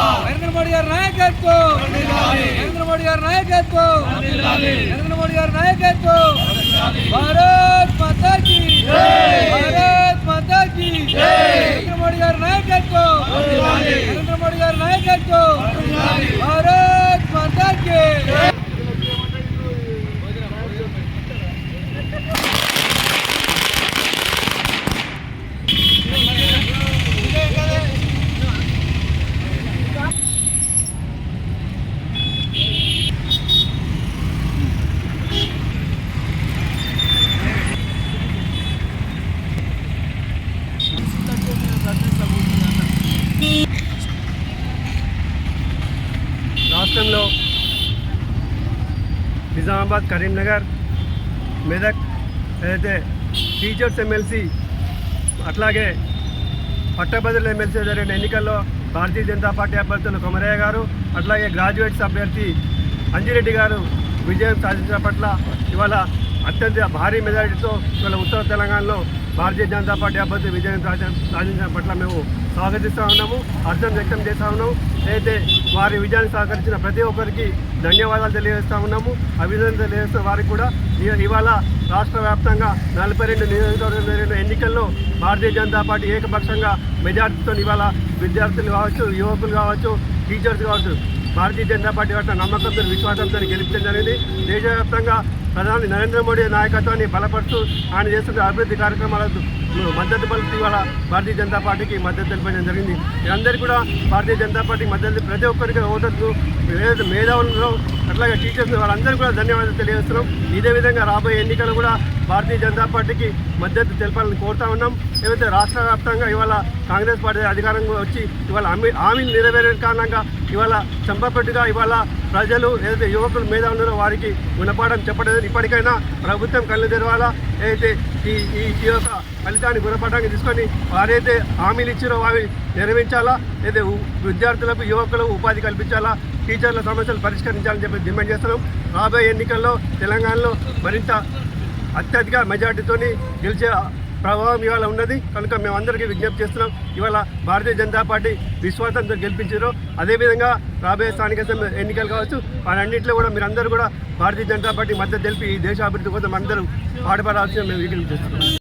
నరేంద్ర మోడీ గారి నాయకత్వం. నరేంద్ర మోడీ గారి నాయకత్వం. నరేంద్ర మోడీ గారి నాయకత్వం. భారత్ మాతాకి. భారత్ మాతాకి. నరేంద్ర మోడీ గారి నాయకత్వం. నరేంద్ర మోడీ గారి నాయకత్వం. భారత్ మాతాకి. రాష్ట్రంలో నిజామాబాద్ కరీంనగర్ మెదక్ ఏదైతే టీచర్స్ ఎమ్మెల్సీ అట్లాగే పట్టభద్రుల ఎమ్మెల్సీ జరిగిన ఎన్నికల్లో భారతీయ జనతా పార్టీ అభ్యర్థులు కొమరయ్య గారు అట్లాగే గ్రాడ్యుయేట్స్ అభ్యర్థి అంజిరెడ్డి గారు విజయం సాధించిన పట్ల ఇవాళ అత్యంత భారీ మెజారిటీతో ఇవాళ ఉత్తర తెలంగాణలో భారతీయ జనతా పార్టీ అభ్యర్థి విజయం సాధి- సాధించిన పట్ల మేము స్వాగతిస్తూ ఉన్నాము అర్థం వ్యక్తం చేస్తూ ఉన్నాము. అయితే వారి విజయాన్ని సహకరించిన ప్రతి ఒక్కరికి ధన్యవాదాలు తెలియజేస్తూ ఉన్నాము. అభినందనలు తెలియజేస్తున్న వారికి కూడా ఇవాళ రాష్ట్ర వ్యాప్తంగా నలభై రెండు నియోజకవర్గం జరిగిన ఎన్నికల్లో భారతీయ జనతా పార్టీ ఏకపక్షంగా మెజార్టీతో ఇవాళ విద్యార్థులు కావచ్చు యువకులు కావచ్చు టీచర్స్ కావచ్చు భారతీయ జనతా పార్టీ పట్ల నమ్మకంతో విశ్వాసంతో గెలిపించడం జరిగింది. దేశవ్యాప్తంగా ప్రధాని నరేంద్ర మోడీ నాయకత్వాన్ని బలపరుస్తూ ఆయన చేస్తున్న అభివృద్ధి కార్యక్రమాలకు మద్దతు పలుకుతూ ఇవాళ భారతీయ జనతా పార్టీకి మద్దతు తెలిపడం జరిగింది. అందరికీ కూడా భారతీయ జనతా పార్టీ మద్దతు ప్రతి ఒక్కరికి ఓటర్లు ఏదైతే మేధావులను అట్లాగే టీచర్స్ వాళ్ళందరికీ కూడా ధన్యవాదాలు తెలియజేస్తున్నాం. ఇదే విధంగా రాబోయే ఎన్నికలు కూడా భారతీయ జనతా పార్టీకి మద్దతు తెలపాలని కోరుతా ఉన్నాం. ఏదైతే రాష్ట్ర వ్యాప్తంగా ఇవాళ కాంగ్రెస్ పార్టీ అధికారంగా వచ్చి ఇవాళ హామీ హామీలు నెరవేరే కారణంగా ఇవాళ చంపపెట్టుగా ఇవాళ ప్రజలు ఏదైతే యువకులు మీద ఉన్నారో వారికి గుణపాఠం చెప్పడం ఇప్పటికైనా ప్రభుత్వం కళ్ళు తెరవాలా? ఏదైతే ఈ ఈ యొక్క ఫలితాన్ని గుణపాఠాన్ని తీసుకొని వారైతే హామీలు ఇచ్చారో అవి నెరవేర్చాలా? అయితే విద్యార్థులకు యువకులకు ఉపాధి కల్పించాలా? టీచర్ల సమస్యలు పరిష్కరించాలని చెప్పి డిమాండ్ చేస్తున్నాం. రాబోయే ఎన్నికల్లో తెలంగాణలో మరింత అత్యధిక మెజార్టీతోని గెలిచే ప్రభావం ఇవాళ ఉన్నది. కనుక మేమందరికీ విజ్ఞప్తి చేస్తున్నాం. ఇవాళ భారతీయ జనతా పార్టీ విశ్వాసంతో గెలిపించారు. అదేవిధంగా రాబోయే స్థానిక ఎన్నికలు కావచ్చు వాటన్నింటిలో కూడా మీరందరూ కూడా భారతీయ జనతా పార్టీ మద్దతు తెలిపి ఈ దేశ అభివృద్ధి కోసం అందరూ పాటుపడాల్సిన మేము విజ్ఞప్తి చేస్తున్నాం.